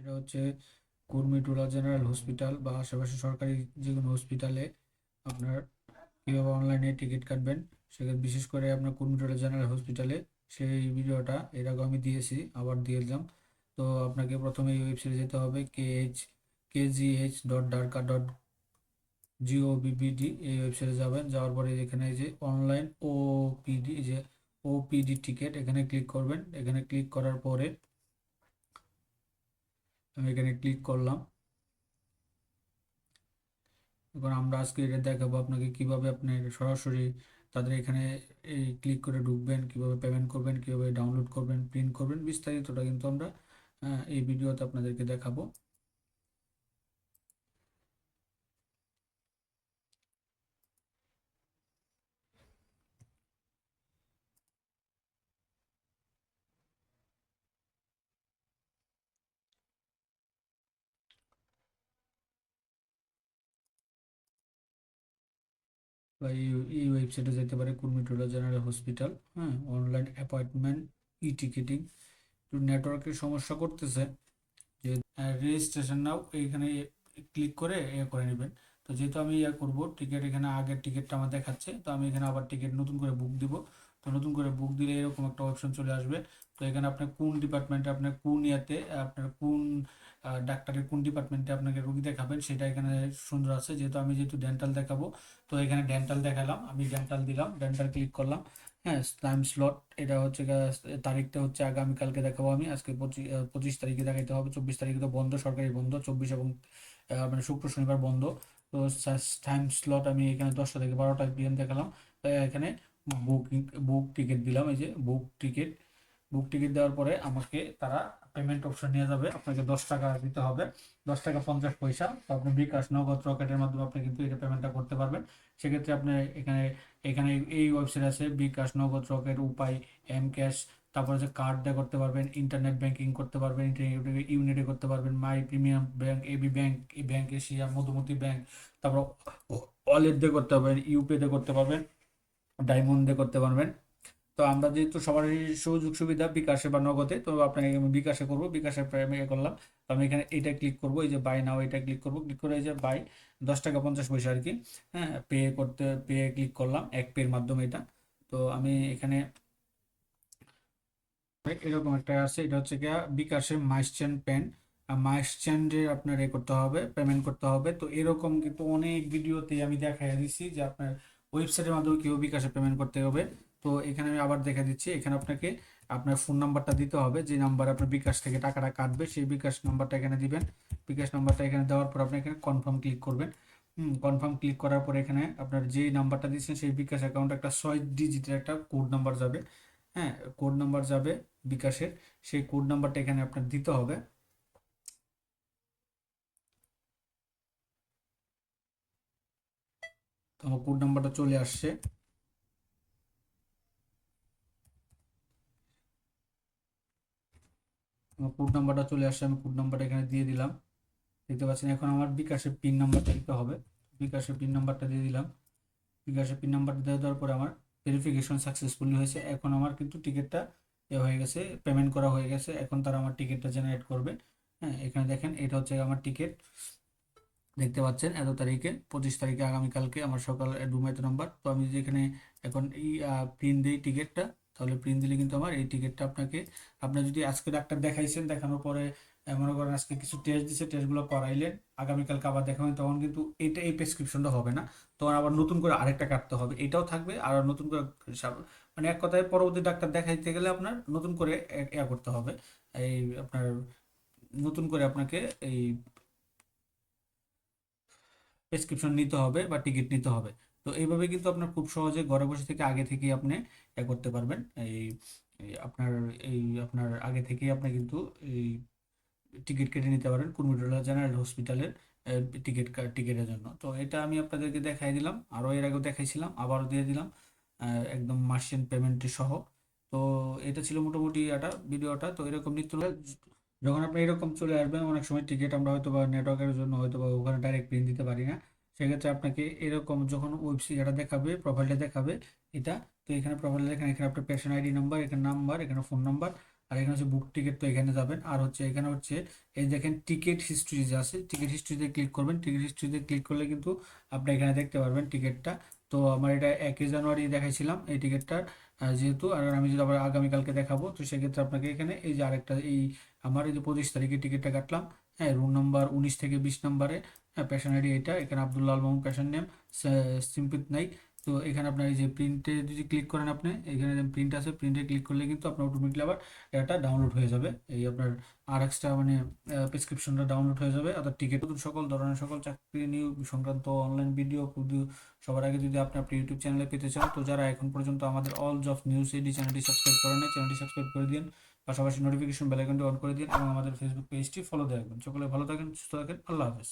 সেটা হচ্ছে Kurmitola general hospital বা আশেপাশে সরকারি যে কোনো হসপিটালে আপনার কীভাবে অনলাইনে টিকিট কাটবেন সেক্ষেত্রে বিশেষ করে আপনার কুর্মিটোলা জেনারেল হসপিটালে সেই ভিডিওটা এর আগে আমি দিয়েছি, আবার দিয়ে দিলাম। তো আপনাকে প্রথমে এই ওয়েবসাইটে যেতে হবে কে এইচ কেজিএইচ ডট ডারকা ডট জিওবিবিডি এই ওয়েবসাইটে যাবেন, যাওয়ার পরে এখানে যে অনলাইন ওপিডি যে ওপিডি টিকিট এখানে ক্লিক করবেন। এখানে ক্লিক করার পরে আমি এখানে ক্লিক করলাম। এখন আমরা আজকে এটা দেখাবো আপনাকে কীভাবে আপনি সরাসরি তাদের এখানে এই ক্লিক করে ঢুকবেন, কীভাবে পেমেন্ট করবেন, কীভাবে ডাউনলোড করবেন প্রিন্ট করবেন, বিস্তারিতটা কিন্তু আমরা এই ভিডিওতে আপনাদেরকে দেখাবো। বা এই ওয়েবসাইটে যেতে পারে কুর্মিটোলা জেনারেল হসপিটাল হ্যাঁ অনলাইন অ্যাপয়েন্টমেন্ট ই টিকিটিং একটু নেটওয়ার্কের সমস্যা করতেছে, যে রেজিস্ট্রেশন নাও এইখানে ক্লিক করে এ করে নেবেন। তো যেহেতু আমি ইয়ে করব টিকিট এখানে আগের টিকিটটা আমার দেখাচ্ছে, তো আমি এখানে আবার টিকিট নতুন করে বুক দিব। তো নতুন করে বুক দিলে এরকম একটা অপশন চলে আসবে। তো এখানে আপনার কোন ডিপার্টমেন্টে আপনার কোন ইয়াতে আপনার কোন ডাক্তারের কোন ডিপার্টমেন্টে আপনাকে রোগী দেখাবেন সেটা এখানে সুন্দর আছে। যেহেতু আমি যেহেতু ডেন্টাল দেখাবো, তো এখানে ডেন্টাল দেখালাম, আমি ডেন্টাল দিলাম ডেন্টাল ক্লিক করলাম। হ্যাঁ টাইম স্লট এটা হচ্ছে তারিখটা হচ্ছে আগামীকালকে দেখাবো আমি। আজকে পঁচিশ পঁচিশ তারিখে দেখাইতে হবে, চব্বিশ তারিখে তো বন্ধ, সরকারি বন্ধ, চব্বিশ এবং মানে শুক্র শনিবার বন্ধ। তো টাইম স্লট আমি এখানে দশটা থেকে বারোটা পিএম দেখালাম। এখানে বুকিং বুক টিকিট দিলাম, এই যে বুক টিকিট বুক টিকিট দেওয়ার পরে আমাকে তারা পেমেন্ট অপশন নিয়ে যাবে। আপনাকে দশ টাকা দিতে হবে। দশ টাকা পঞ্চাশ পয়সা। তো আপনি বিকাশ, নগদ, রকেটের মাধ্যমে আপনি কিন্তু এটা পেমেন্টটা করতে পারবেন। সেক্ষেত্রে আপনি এখানে এখানে এই ওয়েবসাইট আছে, বিকাশ, নগদ, রকেট, উপায় এম ক্যাশ তারপরে যে কার্ড দিয়ে করতে পারবেন ইন্টারনেট ব্যাংকিং করতে পারবেন ইন্টারনেট ইউনিটে করতে পারবেন my premium bank AB bank এই ব্যাংক এশিয়া মধুমতি ব্যাংক তারপর ওয়ালেট দিয়ে করতে পারবেন ইউপে দিয়ে করতে পারবেন। ডায়মন্ড করতে পারবেন। তো আমরা যেহেতু সবারই সুযোগ সুবিধা বিকাশে বা নগদে, তো আপনাকে আমি বিকাশে করব বিকাশে প্রাইমে করলাম। তো আমি এখানে এটা ক্লিক করব, এই যে বাই নাও এটা ক্লিক করব ক্লিক করে এই যে বাই দশ টাকা পঞ্চাশ পয়সা আর কি। হ্যাঁ পে করতে পে ক্লিক করলাম, এক পের মাধ্যমে এটা। তো আমি এখানে এরকম একটা আছে, এটা হচ্ছে গিয়া বিকাশের মাইস্টেন পেন মাইস্টেন্ডে আপনার এ করতে হবে পেমেন্ট করতে হবে। তো এরকম কিন্তু অনেক ভিডিওতে আমি দেখাই দিচ্ছি যে আপনার ওয়েবসাইটের মাধ্যমে কেউ বিকাশে পেমেন্ট করতে হবে, তো এখানে আমি আবার দেখা দিচ্ছি। এখানে আপনাকে আপনার ফোন নাম্বারটা দিতে হবে, যে নাম্বার আপনার বিকাশ থেকে টাকাটা কাটবে, সেই বিকাশ নাম্বারটা এখানে দিবেন। বিকাশ নাম্বারটা এখানে দেওয়ার পর আপনি এখানে কনফার্ম ক্লিক করবেন। কনফার্ম ক্লিক করার পর এখানে আপনার যেই নাম্বারটা দিচ্ছেন, সেই বিকাশ অ্যাকাউন্টে একটা ছয় ডিজিটের একটা কোড নাম্বার যাবে। হ্যাঁ কোড নাম্বার যাবে বিকাশের। সেই কোড নাম্বারটা এখানে আপনার দিতে হবে। তো আমার কোড নাম্বারটা চলে আসছে। আমার কোড নাম্বারটা চলে আসছে, আমি কোড নাম্বারটা এখানে দিয়ে দিলাম। দেখতে পাচ্ছেন এখন আমার বিকাশের পিন নাম্বারটা দিতে হবে। বিকাশের পিন নাম্বারটা দিয়ে দিলাম। বিকাশের পিন নাম্বারটা দিয়ে দেওয়ার পরে আমার ভেরিফিকেশন সাকসেসফুলি হয়েছে। এখন আমার কিন্তু টিকিটটা এ হয়ে গেছে পেমেন্ট করা হয়ে গেছে। এখন তারা আমার টিকিটটা জেনারেট করবে। হ্যাঁ এখানে দেখেন, এটা হচ্ছে আমার টিকিট দেখতে পাচ্ছেন, এত তারিখে, পঁচিশ তারিখে আগামীকালকে আমার সকাল ডুমাইত নাম্বার তো আমি যদি এখানে এখন এই প্রিন্ট দিই টিকিটটা তাহলে প্রিন্ট দিলে কিন্তু আমার এই টিকিটটা আপনাকে আপনার যদি আজকে ডাক্তার দেখাইছেন, দেখানোর পরে মনে করেন আজকে কিছু টেস্ট দিছে টেস্টগুলো করাইলেন, আগামীকালকে আবার দেখাবেন তখন কিন্তু এটা এই প্রেসক্রিপশনটা হবে না। তখন আবার নতুন করে আরেকটা কাটতে হবে, এটাও থাকবে, আর নতুন করে মানে এক কথায় পরবর্তী ডাক্তার দেখাইতে গেলে আপনার নতুন করে ইয়া করতে হবে। এই আপনার, নতুন করে আপনাকে এই প্রেসক্রিপশন নিতে হবে বা টিকিট নিতে হবে। তো এইভাবে কিন্তু আপনার খুব সহজে ঘরে বসে থেকে আগে থেকেই আপনি এ করতে পারবেন। এই আপনার এই আপনার আগে থেকেই আপনি কিন্তু এই টিকিট কেটে নিতে পারেন কুর্মিটোলা জেনারেল হসপিটালের টিকিট টিকিটের জন্য। তো এটা আমি আপনাদেরকে দেখাই দিলাম, আরও এর আগেও দেখাইছিলাম, আবারও দিয়ে দিলাম একদম মার্চেন্ট পেমেন্ট সহ। তো এটা ছিল মোটামুটি একটা ভিডিওটা তো এরকম নিত্য যখন আপনি এরকম চলে আসবেন, অনেক সময় টিকিট আমরা হয়তো বা নেটওয়ার্কের জন্য হয়তো বা ওখানে ডাইরেক্ট প্রিন্ট দিতে পারি না। সেক্ষেত্রে আপনাকে এরকম যখন ওয়েবসাইটটা দেখাবে প্রোফাইলটা দেখাবে এটা, তো এখানে প্রোফাইল দেখেন এখানে আপনার পেশেন্ট আইডি নাম্বার এখানে নাম্বার এখানে ফোন নাম্বার আর এখানে হচ্ছে বুক টিকিট তো এখানে যাবেন। আর হচ্ছে এখানে হচ্ছে এই দেখেন টিকিট হিস্ট্রি যে আছে টিকিট হিস্ট্রিতে ক্লিক করবেন। টিকিট হিস্ট্রিতে ক্লিক করলে কিন্তু আপনি এখানে দেখতে পারবেন টিকিটটা তো আমার এটা একই জানুয়ারি দেখাইছিলাম এই টিকিটটার যেহেতু, আর আমি যদি আবার আগামীকালকে দেখাবো, তো সেক্ষেত্রে আপনাকে এখানে এই যে আরেকটা এই আমার এই যে পঁচিশ তারিখে টিকিটটা কাটলাম হ্যাঁ রুম নাম্বার উনিশ থেকে বিশ নাম্বারে হ্যাঁ প্যাশন আইডি এটা, এখানে আবদুল্লাহ আল প্যাশন নেম সিম্পিত নাই। তো এখানে আপনার এই যে প্রিন্টে যদি ক্লিক করেন আপনি, এখানে প্রিন্ট আছে প্রিন্টে ক্লিক করলে কিন্তু আপনার অটোমেটিকলি আবার এটা ডাউনলোড হয়ে যাবে। এই আপনার আর এক্সট্রা মানে প্রেসক্রিপশনটা ডাউনলোড হয়ে যাবে। অর্থাৎ টিকিট সকল ধরনের সকল চাকরি নিয়োগ সংক্রান্ত অনলাইন ভিডিও সবার আগে যদি আপনি আপনার ইউটিউব চ্যানেলে পেতে চান, তো যারা এখন পর্যন্ত আমাদের অল জব নিউজ এডি চ্যানেলটি সাবস্ক্রাইব করেন চ্যানেলটি সাবস্ক্রাইব করে দিন। পাশাপাশি নোটিফিকেশন বেল আইকনটি অন করে দিন এবং আমাদের ফেসবুক পেজটি ফলো দিয়ে রাখবেন। সকলে ভালো থাকেন, সুস্থ থাকেন। আল্লাহ হাফেজ।